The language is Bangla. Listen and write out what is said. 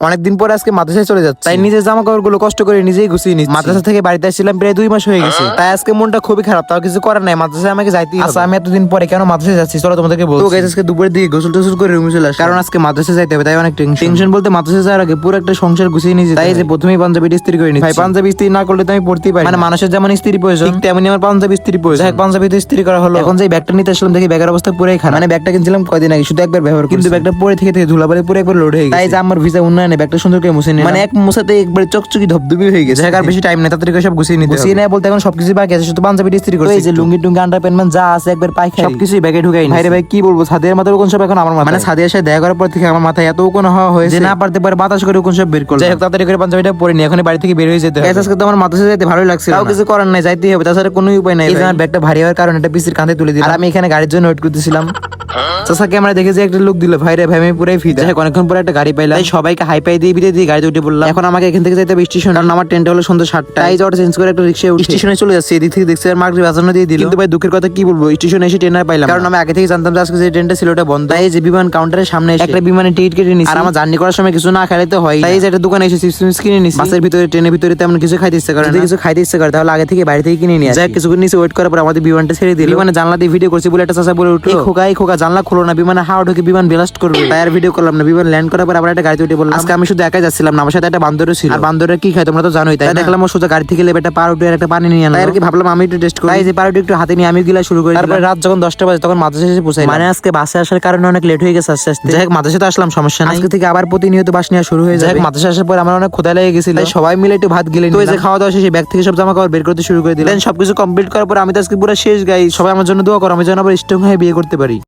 অনেকদিন পরে আজকে মাদ্রাসায় চলে যাচ্ছে। তাই নিজের জামা কাপড়গুলো কষ্ট করে নিজেই গুছিয়ে নিচ্ছি। মাদ্রাসা থেকে বাড়িতে আসছিলাম প্রায় দুই মাস হয়ে গেছে। তাই আজকে মনটা খুবই খারাপ তাও কিছু করার নাই মাদ্রাসায় আমাকে যাইতে আচ্ছা আমি এতদিন পরে কেন মাদ্রাসায় যাচ্ছি? চলো তোমাদেরকে বলছি। তো আজকে দুপুরের দিকে গোসল টোসল করে রুমে চলে আসি কারণ আজকে মাদ্রাসায় যাইতে হবে তাই অনেক টেনশন টেনশন বলতে মাদ্রাসায় যাওয়ার আগে পুরো একটা সংসার গুছিয়ে নিয়েছি তাই যে প্রথমেই পাঞ্জাবি ইস্ত্রি করে নিচ্ছি। ভাই পাঞ্জাবি ইস্ত্রি না করলে তো আমি পড়তেই পারি মানে মানুষের যেমন ইস্ত্রি প্রয়োজন ঠিক তেমনি আমার পাঞ্জাবি ইস্ত্রি প্রয়োজন। হোক, পাঞ্জাবি তো ইস্ত্রি করা হলো। এখন যে ব্যাগটা নিতে আসলাম দেখি ব্যাগের অবস্থা পুরাই খারাপ। মানে ব্যাগটা কিনছিলাম কয়দিন আগে শুধু একবার ব্যবহার কিন্তু ব্যাগটা পরে থেকে থেকে ধুলাবালি পুরো একবার লোড হয়ে গেছে। তাই যে আমার ভিসা উন্নয়নে ব্যাগটা সুন্দর করে মুছে নিলাম। মানে এক মুছাতে একবার চকচকি ধবধবি হয়ে গেছে। আর বেশি টাইম নেই তাড়াতাড়ি করে সব গুছিয়ে নিতে গুছিয়ে নেয় বলতে এখন সবকিছু বাকি আছে শুধু পাঞ্জাবি ইস্ত্রি করছি এই যে লুঙ্গি টুঙ্গি আন্ডার প্যান্ট যা আছে একবার সবকিছুই ব্যাগে ঢুকাই ভাই ভাই কি বলব মাথার কোন সব এখন আমার মাথায়। মানে সাথে দেখা করার পর থেকে আমার মাথায় এত কোন হওয়া হয়েছে। যে না পারতে পারে বাতাস করে কোন সব বের করল যাই হোক তাড়াতাড়ি করে পাঞ্জাবিটা পরে নি এখন বাড়ি থেকে বের হয়ে যেতে হবে। আজকে তো আমার মাথা যেতে ভালোই লাগছে তাও কিছু করার নাই যাইতেই হবে তাছাড়া কোনো উপায় নাই এই যে আমার ব্যাগটা ভারী হওয়ার কারণে এটা পিসির কাঁধে তুলে দিলাম। আর আমি এখানে গাড়ির জন্য ওয়েট করতেছিলাম। চাষা ক্যামেরা দেখে যে একটা লোক দিল ভাই রে ভাই আমি পুরাই ফিদা। যাই অনেকক্ষণ পরে একটা গাড়ি পাইলাম। তাই সবাইকে হাই পাই দিয়ে বিদে দিয়ে গাড়িতে উঠে পড়লাম। এখন আমাকে এখান থেকে যাইতে হবে স্টেশন কারণ আমার ট্রেনটা হলো সন্ধ্যা সাতটা তাই চেঞ্জ করে একটা রিক্সায় উঠে। স্টেশনে চলে যাচ্ছে এদিক থেকে দেখছি আর বাজানো দিয়ে দিল। কিন্তু ভাই দুঃখের কথা কি বলব? স্টেশনে এসে ট্রেন আর পাইলাম কারণ আমি আগে থেকে জানতাম যে আজকে যে ট্রেনটা ছিল ওটা বন্ধ। তাই যে বিমান কাউন্টারের সামনে একটা বিমানে টিকিট কেটে নিছি। আর আমার জার্নি করার সময় কিছু না খাইলে তো হয় তাই যে একটা দোকানে এসে চিপস কিনে নিছি। বাসের ভিতরে ট্রেনের ভিতরে তেমন কিছু খাইতে ইচ্ছে করে কিছু খাইতে ইচ্ছে করে তাহলে আগে থেকে বাইরে থেকে কিনে নিয়ে যাই কিছুক্ষণ নিচে ওয়েট করার পর আমাদের বিমানটা ছেড়ে দিল। বিমানে জানলা দিয়ে ভিডিও করছি বলে একটা চাচা বলে উঠল। "এই খোকা খোকা জানলা খোলো না বিমানে হাওয়া ঢুকে বিমান ব্লাস্ট করবে। তাই আর ভিডিও করলাম না বিমান ল্যান্ড করার পর আবার একটা গাড়িতে উঠে বললাম আজকে আমি শুধু একাই যাচ্ছিলাম না আমার সাথে একটা বান্দরও ছিল। আর বান্দরের কি খায় তোমরা তো জানোই তাই দেখলাম ও সোজা গাড়ি থেকে লেবে একটা পাউরুটি আর একটা পানি নিয়ে আর কি ভাবলাম আমি একটু টেস্ট করি। তাই যে পাউরুটি একটু হাতে নিয়ে আমি গিলা শুরু করি তারপর রাত যখন দশটা বাজে তখন মাদ্রাসা এসে পৌঁছাই মানে আজকে বাসে আসার কারণে অনেক লেট হয়ে গেছে আস্তে আস্তে। যাই হোক মাদ্রাসাতে আসলাম সমস্যা নাই। আজকে থেকে আবার প্রতিনিয়ত বাস নেওয়া শুরু হয়ে যায় মাদ্রাসা আসার পর আমার অনেক ক্ষুধা লেগে গেছিল। তাই সবাই মিলে একটু ভাত গেলে তো এই যে খাওয়া দাওয়া শেষে ব্যাগ থেকে সব জামা কাপড় বের করতে শুরু করে দিলেন সবকিছু কমপ্লিট করার পর আমি তো আজকে পুরো শেষ গাই সবাই আমার জন্য দোয়া করো আমি যেন আবার স্ট্রং হয়ে বিয়ে করতে পারি।